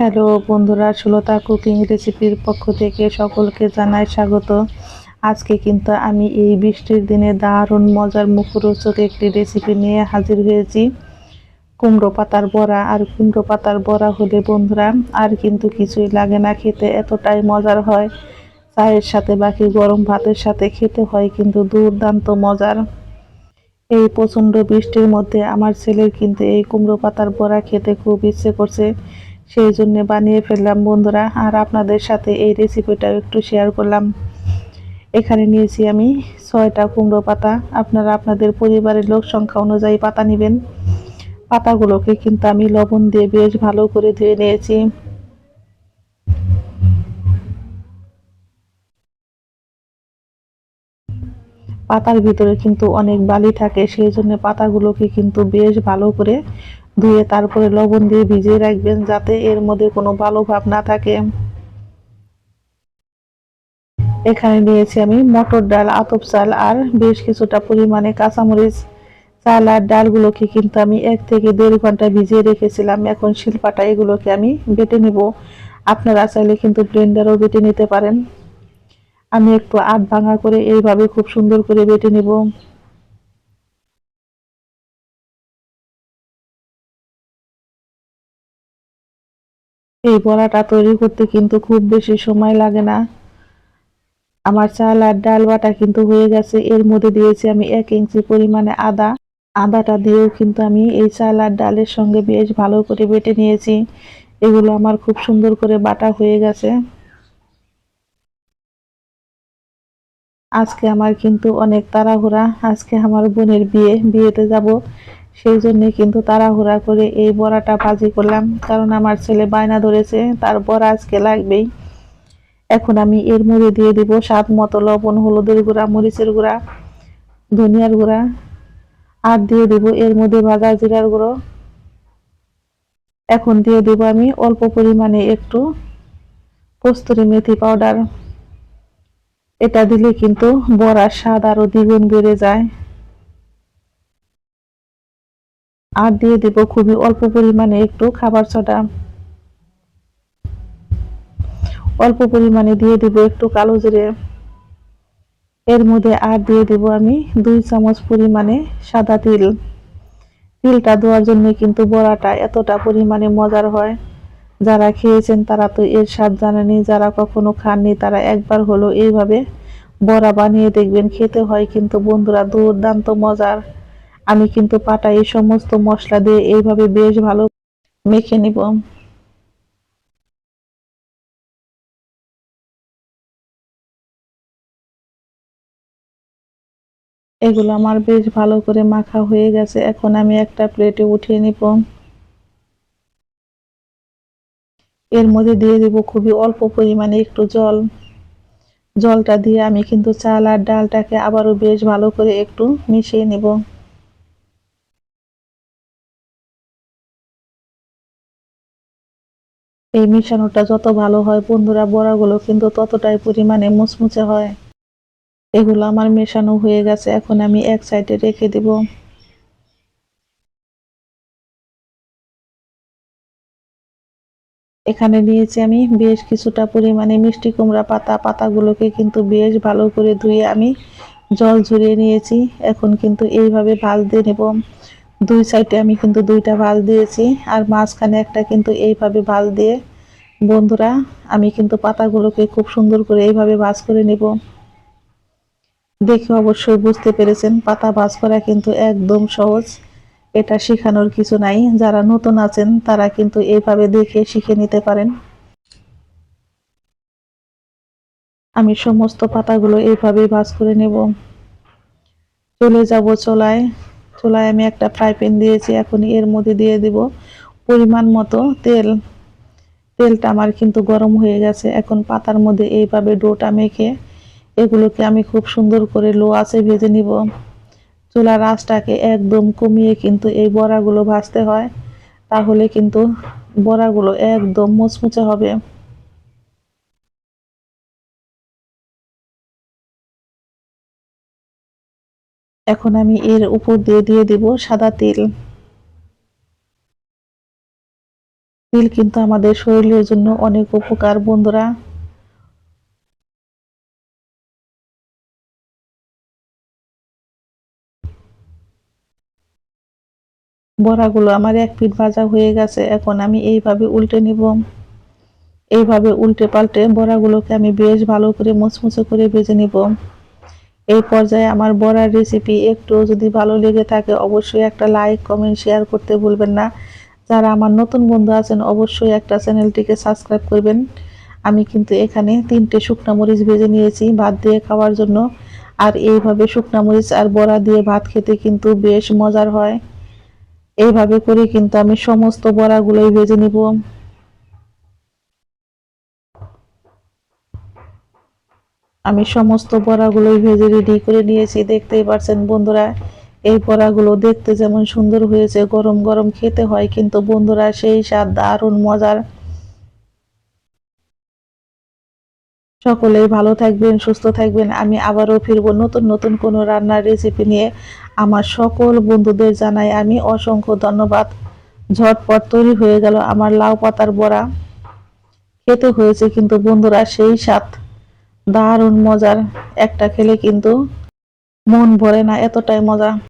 Hello বন্ধুরা, Sulata cooking রেসিপির পক্ষ থেকে সকলকে জানাই স্বাগত। আজকে কিন্তু আমি এই বৃষ্টির দিনে দারুণ মজার মুখরোচক একটি রেসিপি নিয়ে হাজির হয়েছি। কুমড়ো পাতার বড়া, আর কুমড়ো পাতার বড়া হলে বন্ধুরা আর কিন্তু কিছুই লাগে না, খেতে এতটাই মজার হয়। চায়ের সাথে বাকি গরম ভাতের সাথে খেতে হয় কিন্তু দুর্দান্ত মজার। এই প্রচণ্ড বৃষ্টির মধ্যে আমার ছেলের কিন্তু এই কুমড়ো পাতার বড়া খেতে খুব ইচ্ছে করছে। সেই জন্য বানিয়ে ফেললাম, বন্ধুরা। আর আপনাদের সাথে এই রেসিপিটাও একটু শেয়ার করলাম। এখানে নিয়েছি আমি ছয়টা কুমড়ো পাতা। আপনারা আপনাদের পরিবারের লোক সংখ্যা অনুযায়ী পাতা নেবেন। পাতাগুলোকে কিন্তু আমি লবণ দিয়ে বেশ ভালো করে ধুয়ে নিয়েছি। পাতার ভিতরে কিন্তু অনেক বালি থাকে, সেই জন্য পাতাগুলোকে কিন্তু বেশ ভালো করে ধুয়ে তারপরে লবণ দিয়ে ভিজিয়ে রাখবেন যাতে এর মধ্যে কোনো ভালো ভাব না থাকে। এখানে নিয়েছি আমি মটর ডাল, আতপ চাল আর বেশ কিছুটা পরিমাণে কাঁচামরিচ। চাল আর ডালগুলোকে কিন্তু আমি এক থেকে দেড় ঘণ্টা ভিজিয়ে রেখেছিলাম। এখন শিল্পাটা এগুলোকে আমি বেটে নিব। আপনারা চাইলে কিন্তু ব্লেন্ডারও বেটে নিতে পারেন। আমি একটু আধ ভাঙা করে এইভাবে খুব সুন্দর করে বেটে নিব। এই বড়াটা তৈরি করতে কিন্তু খুব বেশি সময় লাগে না। আমার চাল আর ডাল বাটা কিন্তু হয়ে গেছে। এর মধ্যে দিয়েছি আমি এক ইঞ্চি পরিমাণে আদা। আদাটা দিয়েও কিন্তু আমি এই চাল আর ডালের সঙ্গে বেশ ভালো করে বেটে নিয়েছি। এগুলো আমার খুব সুন্দর করে বাটা হয়ে গেছে। আজকে আমার কিন্তু অনেক তাড়াহুড়া। আজকে আমার বোনের বিয়ে, বিয়েতে যাব। সেই জন্য কিন্তু তাড়াহুড়া করে এই বড়াটা ভাজি করলাম। কারণ আমার ছেলে বায়না ধরেছে, তার বড়া আজকে লাগবেই। এখন আমি এর মধ্যে দিয়ে দিব স্বাদ মতো লবণ, হলুদের গুঁড়া, মরিচের গুঁড়া, ধনিয়ার গুঁড়া, আর দিয়ে দিব এর মধ্যে ভাজা জিরার গুঁড়ো। এখন দিয়ে দিব আমি অল্প পরিমাণে একটু কস্তুরি মেথি পাউডার। এটা দিলে কিন্তু বড়ার স্বাদ আরও দ্বিগুণ বেড়ে যায়। আর দিয়ে দেব খুবই অল্প পরিমাণে একটু খাবার সোডা অল্প পরিমাণে দিয়ে দেব একটু কালো জিরে। এর মধ্যে আর দিয়ে দেব আমি দুই চামচ পরিমাণে সাদা তিল। তিলটা দেওয়ার জন্য কিন্তু বড়াটা এতটা পরিমাণে মজার হয়। যারা খেয়েছেন তারা তো এর স্বাদ জানেনি যারা কখনো খাননি তারা একবার হলো এইভাবে বড়া বানিয়ে দেখবেন, খেতে হয় কিন্তু বন্ধুরা দুর্দান্ত মজার। আমি কিন্তু পাটা এই সমস্ত মশলা দিয়ে এইভাবে বেশ ভালো মেখে নিব। এগুলো আমার বেশ ভালো করে মাখা হয়ে গেছে, এখন আমি একটা প্লেটে উঠিয়ে নিব। এর মধ্যে দিয়ে দিব খুবই অল্প পরিমাণে একটু জল। জলটা দিয়ে আমি কিন্তু চাল আর ডালটাকে আবারও বেশ ভালো করে একটু মিশিয়ে নেব। এই মিশানোটা যত ভালো হয়, বন্ধুরা, বড়াগুলো কিন্তু ততটাই পরিমাণে মুচমুচে হয়। এগুলো আমার মেশানো হয়ে গেছে, এখন আমি এক সাইডে রেখে দেব। এখানে নিয়েছি আমি বেশ কিছুটা পরিমাণে মিষ্টি কুমড়া পাতা। পাতাগুলোকে কিন্তু বেশ ভালো করে ধুয়ে আমি জল ঝরিয়ে নিয়েছি। এখন কিন্তু এইভাবে ভাজ দিয়ে নেব। দুই সাইডে আমি কিন্তু দুইটা ভাজ দিয়েছি, আর মাঝখানে একটা কিন্তু এইভাবে ভাজ দিয়ে বন্ধুরা, আমি কিন্তু পাতাগুলোকে খুব সুন্দর করে এইভাবে ভাজ করে নেব। দেখে অবশ্যই বুঝতে পেরেছেন, পাতা ভাজ করা কিন্তু একদম সহজ। এটা শেখানোর কিছু নাই, যারা নতুন আছেন, তারা কিন্তু এইভাবে দেখে শিখে নিতে পারেন। আমি সমস্ত পাতাগুলো এইভাবে ভাজ করে নেব। চলে যাব চলায়। চুলায় আমি একটা ফ্রাই প্যান দিয়েছি, এখন এর মধ্যে দিয়ে দিব পরিমাণ মতো তেল। তেলটা আমার কিন্তু গরম হয়ে গেছে। এখন পাতার মধ্যে এইভাবে ডোটা মেখে এগুলোকে আমি খুব সুন্দর করে লো আছে ভেজে নিব। চুলার আঁচটাকে একদম কমিয়ে কিন্তু এই বড়াগুলো ভাজতে হয়, তাহলে কিন্তু বড়াগুলো একদম মুচমুচে হবে। এখন আমি এর উপর দিয়ে দিয়ে দিব সাদা তেল। তিল কিন্তু আমাদের শরীরের জন্য অনেক উপকার, বন্ধুরা। বড়াগুলো আমার এক পিঠ ভাজা হয়ে গেছে, এখন আমি এইভাবে উল্টে নিব। এইভাবে উল্টে পাল্টে বড়াগুলোকে আমি বেশ ভালো করে মুচমুচে করে ভেজে নিব। এই পর্যায়ে আমার বড়ার রেসিপি একটু যদি ভালো লেগে থাকে, অবশ্যই একটা লাইক কমেন্ট শেয়ার করতে ভুলবেন না। যারা আমার নতুন বন্ধু আছেন, অবশ্যই একটা চ্যানেলটিকে সাবস্ক্রাইব করবেন। আমি কিন্তু এখানে তিনটে শুকনা মরিচ ভেজে নিয়েছি ভাত দিয়ে খাওয়ার জন্য। আর এইভাবে শুকনা মরিচ আর বড়া দিয়ে ভাত খেতে কিন্তু বেশ মজার হয়। এইভাবে করে কিন্তু আমি সমস্ত বড়াগুলোই ভেজে নিব। আমি সমস্ত বড়াগুলোই ভেজে রেডি করে নিয়েছি, দেখতেই পারছেন বন্ধুরা। এই বড়াগুলো দেখতে যেমন সুন্দর হয়েছে, গরম গরম খেতে হয়, কিন্তু বন্ধুরা সেই স্বাদ দারুণ মজার। সকলেই ভালো থাকবেন, সুস্থ থাকবেন। আমি আবারও ফিরবো নতুন নতুন কোনো রান্নার রেসিপি নিয়ে। আমার সকল বন্ধুদের জানাই আমি অসংখ্য ধন্যবাদ। ঝটপট তৈরি হয়ে গেল আমার লাউ পাতার বড়া। খেতে হয়েছে কিন্তু বন্ধুরা সেই স্বাদ। দারুণ মজার একটা খেলে কিন্তু মন ভরে না এতটাই মজা।